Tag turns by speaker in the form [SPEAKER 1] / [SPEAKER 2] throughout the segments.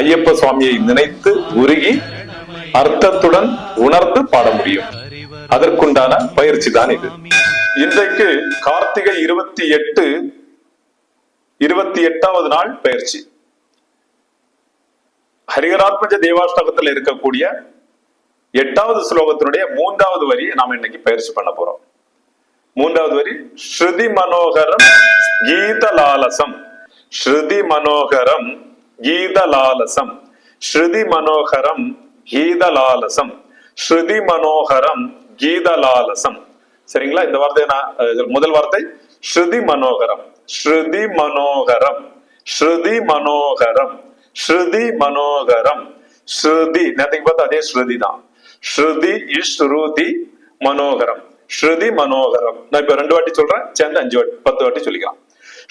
[SPEAKER 1] ஐயப்ப சுவாமியை நினைத்து உருகி அர்த்தத்துடன் உணர்ந்து பாட முடியும். அதற்குண்டான பயிற்சி தான் இது. இன்றைக்கு கார்த்திகை இருபத்தி எட்டு இருபத்தி எட்டாவது நாள் பயிற்சி. ஹரிகராத்மஜ தேவாஷ்டகத்தில் இருக்கக்கூடிய எட்டாவது ஸ்லோகத்தினுடைய மூன்றாவது வரி நாம் இன்னைக்கு பயிற்சி பண்ண போறோம். மூன்றாவது வரி ஸ்ருதி மனோகரம் கீதலாலசம். ஸ்ருதி மனோகரம் கீதலாலசம். ஸ்ருதி மனோகரம் கீதலாலசம். ஸ்ருதி மனோகரம் கீதலாலசம். சரிங்களா? இந்த வார்த்தை நான் முதல் வார்த்தை ஸ்ருதி மனோகரம் ஸ்ருதி மனோகரம் ஸ்ருதி மனோகரம் ஸ்ருதி மனோகரம் ஸ்ருதி நேற்றுக்கு பார்த்தா அதே ஸ்ருதி தான். ஸ்ருதி ஸ்ருதி மனோகரம். ஸ்ருதி மனோகரம் நான் இப்ப ரெண்டு வாட்டி சொல்றேன் சேர்ந்து அஞ்சு வாட்டி பத்து வாட்டி சொல்லிக்கலாம்.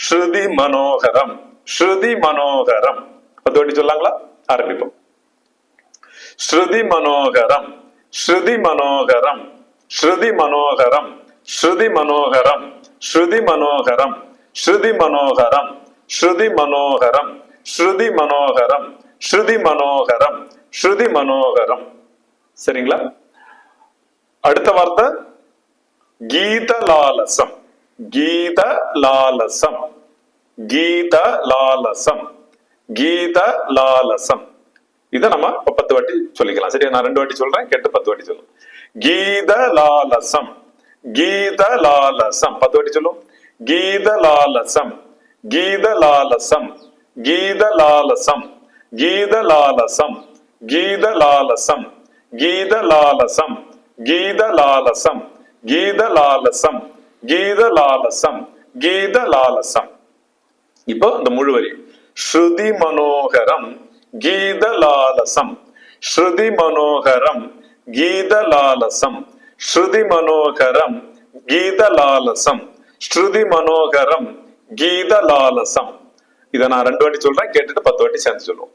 [SPEAKER 1] ஸ்ருதி மனோகரம் ஸ்ருதி மனோகரம் பத்து வாட்டி சொல்லாங்களா? ஆரம்பிப்போம். ஸ்ருதி மனோகரம் ஸ்ருதி மனோகரம் ஸ்ருதி மனோகரம் ஸ்ருதி மனோகரம் ஸ்ருதி மனோகரம் ஸ்ருதி மனோகரம் ஸ்ருதி மனோகரம் ஸ்ருதி மனோகரம் ஸ்ருதி மனோகரம் ஸ்ருதி மனோகரம். சரிங்களா? அடுத்த வார்த்தை. கீதலாலசம் கீதலாலசம் கீதலாலசம் கீதலாலசம் இதை நம்ம பத்து வாட்டி சொல்லிக்கலாம் சரியா நான் ரெண்டு வாட்டி சொல்றேன் கேட்டு பத்து வாட்டி சொல்லும் கீதலாலசம் கீதலாலசம் பத்து வாட்டி சொல்லும் கீதலாலசம் கீதலாலசம் கீதலாலசம் கீதலாலசம் கீதலாலசம் கீதலாலசம் கீதலாலசம் கீதலாலசம் கீதலாலசம் கீதலாலசம் இப்போ இந்த முழு வரி ஸ்ருதி மனோகரம் கீதலாலசம். ஸ்ருதி மனோகரம் கீதலாலசம். ஸ்ருதி மனோகரம் கீதலாலசம். ஸ்ருதி மனோகரம் கீதலாலசம். இதை நான் ரெண்டு வாட்டி சொல்றேன் கேட்டுட்டு பத்து வாட்டி சேர்ந்து சொல்லுவோம்.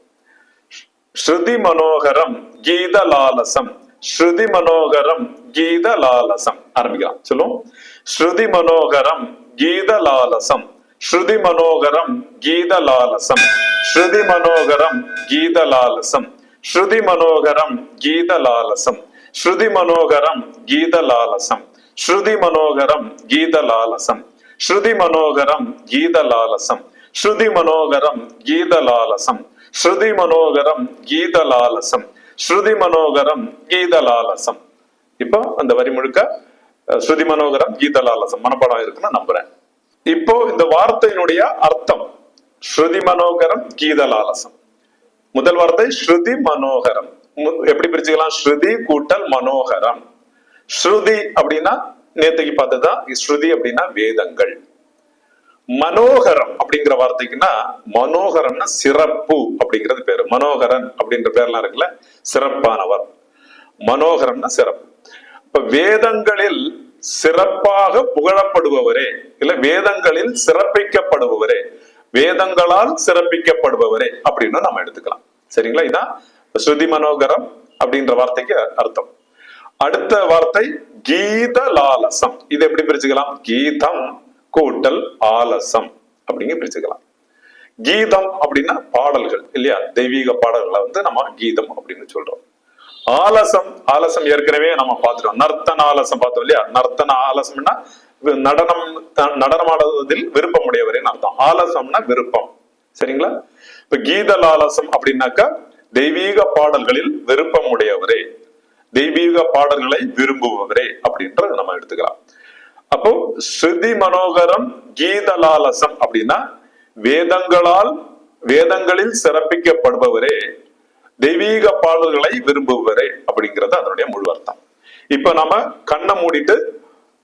[SPEAKER 1] ஸ்ருதி மனோகரம் கீதலாலசம். ஸ்ருதி மனோகரம் கீதலாலசம். ஆரம்பிக்கலாம். சொல்லுவோம். ஸ்ருதி மனோகரம் கீதலாலசம். ஸ்ருதி மனோகரம் கீதலாலசம் ஸ்ருதி மனோகரம் கீதலாலசம் ஸ்ருதி மனோகரம் கீதலாலசம் ஸ்ருதி மனோகரம் கீதலாலசம் ஸ்ருதி மனோகரம் கீதலாலசம் ஸ்ருதி மனோகரம் கீதலாலசம் ஸ்ருதி மனோகரம் கீதலாலசம் ஸ்ருதி மனோகரம் கீதலாலசம் ஸ்ருதி மனோகரம் கீதலாலசம் இப்போ அந்த வரி முழுக்க ஸ்ருதி மனோகரம் கீதலாலசம் மனப்பாடம் இருக்குன்னு நம்புறேன் இப்போ இந்த வார்த்தையினுடைய அர்த்தம் ஸ்ருதி மனோகரம் கீதலாலசம். முதல் வார்த்தை ஸ்ருதி மனோகரம். எப்படி பிரிச்சுக்கலாம்? ஸ்ருதி கூட்டல் மனோகரம். ஸ்ருதி அப்படின்னா நேத்துக்கு பார்த்ததுதான் ஸ்ருதி அப்படின்னா வேதங்கள். மனோகரம் அப்படிங்கிற வார்த்தைக்குன்னா மனோகரம்னா சிறப்பு அப்படிங்கிறது பேரு. மனோகரன் அப்படின்ற பேர்லாம் இருக்குல்ல சிறப்பானவர். மனோகரம்னா சிறப்பு. இப்ப வேதங்களில் சிறப்பாக புகழப்படுபவரே. இல்ல வேதங்களில் சிறப்பிக்கப்படுபவரே. வேதங்களால் சிறப்பிக்கப்படுபவரே அப்படின்னு நம்ம எடுத்துக்கலாம். சரிங்களா இதான் ஸ்ருதி மனோகரம் அப்படின்ற வார்த்தைக்கு அர்த்தம். அடுத்த வார்த்தை கீத லாலசம் இது எப்படி பிரிச்சுக்கலாம்? கீதம் கூட்டல் ஆலசம் அப்படிங்க பிரிச்சுக்கலாம். கீதம் அப்படின்னா பாடல்கள் இல்லையா? தெய்வீக பாடல்களை வந்து நம்ம கீதம் அப்படின்னு சொல்றோம். ஆலசம் ஆலசம் ஏற்கனவே நம்ம பார்த்துட்டோம். நர்த்தன ஆலசம் பார்த்தோம் இல்லையா? நர்த்தன ஆலசம்னா நடனம் நடனமாடுவதில் விருப்பம் உடையவரேன்னு அர்த்தம். ஆலசம்னா விருப்பம். சரிங்களா? இப்ப கீதல் ஆலசம் அப்படின்னாக்கா தெய்வீக பாடல்களில் விருப்பம் உடையவரே தெய்வீக பாடல்களை விரும்புபவரே அப்படின்றத நம்ம எடுத்துக்கலாம். அப்போ ஸ்ருதி மனோகரம் கீதலாலசம் அப்படின்னா வேதங்களால் வேதங்களில் சிறப்பிக்கப்படுபவரே தெய்வீக பாடல்களை விரும்புவரே அப்படிங்கிறது அதனுடைய முழு அர்த்தம். இப்ப நம்ம கண்ணை மூடிட்டு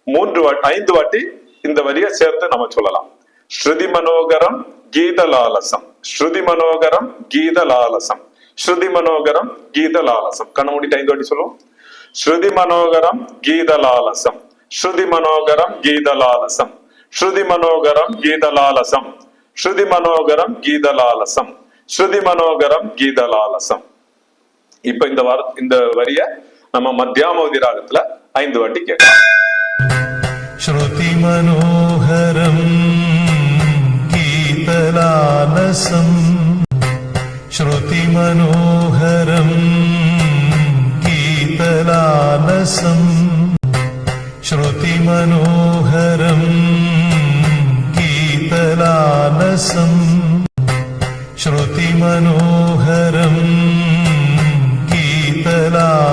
[SPEAKER 1] மூன்று வாட்டி ஐந்து வாட்டி இந்த வரியை சேர்த்து நம்ம சொல்லலாம். ஸ்ருதி மனோகரம் கீதலாலசம் ஸ்ருதி மனோகரம் கீதலாலசம் ஸ்ருதி மனோகரம் கீதலாலசம் கண்ணை மூடிட்டு ஐந்து வாட்டி சொல்லுவோம். ஸ்ருதி மனோகரம் கீதலாலசம் ஸ்ருதி மனோகரம் கீதலாலசம் ஸ்ருதி மனோகரம் கீதலாலசம் ஸ்ருதி மனோகரம் கீதலாலசம் ஸ்ருதி மனோகரம் கீதலாலசம் இப்ப இந்த வார இந்த வரிய நம்ம மத்தியாமவதி ராகத்துல ஐந்து வாட்டி கேட்கலாம்.
[SPEAKER 2] ஸ்ருதி மனோகரம் கீதலாலசம். ஸ்ருதி மனோகரம் கீதலாலசம். ஸ்ருதி மனோகரம் கீதலாலசம். ஸ்ருதி மனோ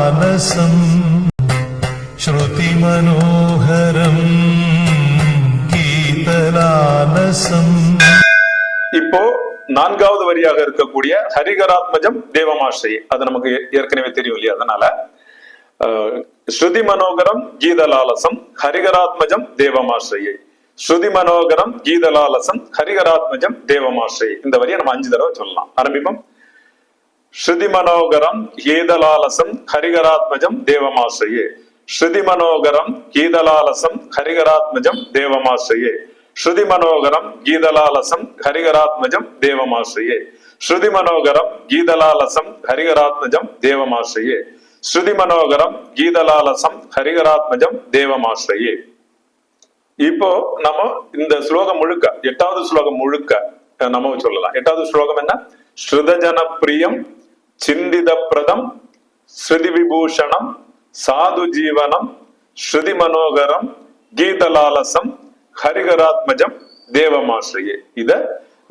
[SPEAKER 2] गीतलालसम् श्रुतिमनोहरम् गीतलालसम्
[SPEAKER 1] இப்போ நான்காவது வரியாக இருக்கக்கூடிய ஹரிகராத்மஜம் தேவமாஸ்ரீ அது நமக்கு ஏ- ஏற்கனவே தெரியும் இல்லையா அதனால அஹ், ஸ்ருதி மனோகரம் கீதலாலசம் ஹரிகராத்மஜம் தேவமாஸ்ரீயை ஸ்ருதி மனோகரம் கீதலாலசம் ஹரிகராத்மஜம் தேவமாஸ்ரீ இந்த வரியை நம்ம அஞ்சு தடவை சொல்லலாம் ஆரம்பிப்போம் ஸ்ருதி மனோகரம் கீதலாலசம் ஹரிகராத்மஜம் தேவமாசையே. ஸ்ருதி மனோகரம் கீதலாலசம் ஹரிகராத்மஜம் தேவமாசையே. ஸ்ருதி மனோகரம் கீதலாலசம் ஹரிகராத்மஜம் தேவமாசையே. ஸ்ருதி மனோகரம் கீதலாலசம் ஹரிகராத்மஜம் தேவமாசையே. ஸ்ருதி மனோகரம் கீதலாலசம் ஹரிகராத்மஜம் தேவமாசையே. இப்போ நம்ம இந்த ஸ்லோகம் முழுக்க எட்டாவது ஸ்லோகம் முழுக்க நம்ம சொல்லலாம். எட்டாவது ஸ்லோகம் என்ன? ஸ்ருதஜன பிரியம் சிந்தித பிரதம் ஸ்ருதி விபூஷணம் சாது ஜீவனம் ஸ்ருதி மனோகரம் கீதலாலசம் ஹரிகராத்மஜம் தேவமாஸ்ரயே. இத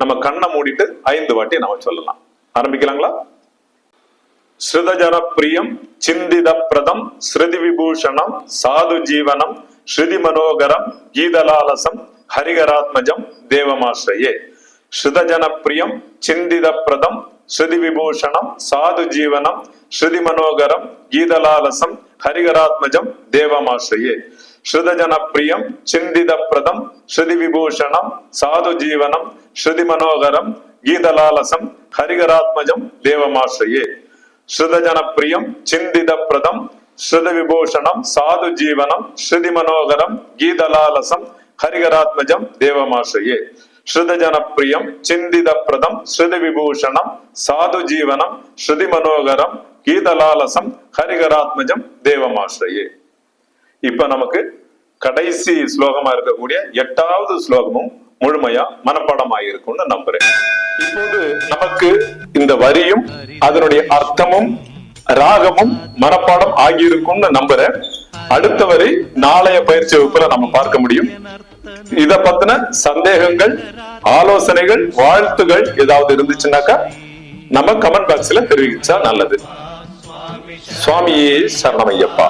[SPEAKER 1] நம்ம கண்ணை மூடிட்டு ஐந்து வாட்டி நம்ம சொல்லலாம். ஆரம்பிக்கலாங்களா? ஸ்ருதஜர பிரியம் சிந்தித பிரதம் ஸ்ருதி விபூஷணம் சாது ஜீவனம் ஸ்ருதி மனோகரம் கீதலாலசம் ஹரிகராத்மஜம் தேவமாஸ்ரயே. ஸ்ருதஜன பிரியம் சிந்தித பிரதம் ஸ்ருதி விபூஷணம் சாது ஜீவனம் ஸ்ருதி மனோகரம் கீதலாலசம் ஹரிகராத்மஜம் தேவமாஸ்ரயே. ஸ்ருதஜன பிரியம் சிந்தித பிரதம் ஸ்ருதி விபூஷணம் சாது ஜீவனம் ஸ்ருதி மனோகரம் கீதலாலசம் ஹரிகராத்மஜம் தேவமாஸ்ரயே. ஸ்ருதஜன பிரியம் சிந்தித பிரதம் ஸ்ருத விபூஷணம் சாது ஜீவனம் ஸ்ருதி மனோகரம் கீதலாலசம் ஹரிகராத்மஜம் தேவமாஸ்ரயே. ஸ்ருதஜனப்பிரியம் சிந்தித பிரதம் ஸ்ருதி விபூஷணம் சாது ஜீவனம் ஸ்ருதி மனோகரம் கீதலாலசம் ஹரிகராத்மஜம் தேவமாஸ்ரயே. இப்ப நமக்கு கடைசி ஸ்லோகமா இருக்கக்கூடிய எட்டாவது ஸ்லோகமும் முழுமையா மனப்பாடமாயிருக்கும்னு நம்புறேன். இப்போது நமக்கு இந்த வரியும் அதனுடைய அர்த்தமும் ராகமும் மனப்பாடம் ஆகியிருக்கும்னு நம்புறேன். அடுத்த வரை நாளைய பயிற்சி வகுப்புல நம்ம பார்க்க முடியும். இத பத்தின சந்தேகங்கள் ஆலோசனைகள் வாழ்த்துகள் ஏதாவது இருந்துச்சுன்னாக்கா நம்ம கமெண்ட் பாக்ஸ்ல தெரிவிச்சா நல்லது. சுவாமியே சரணமையப்பா.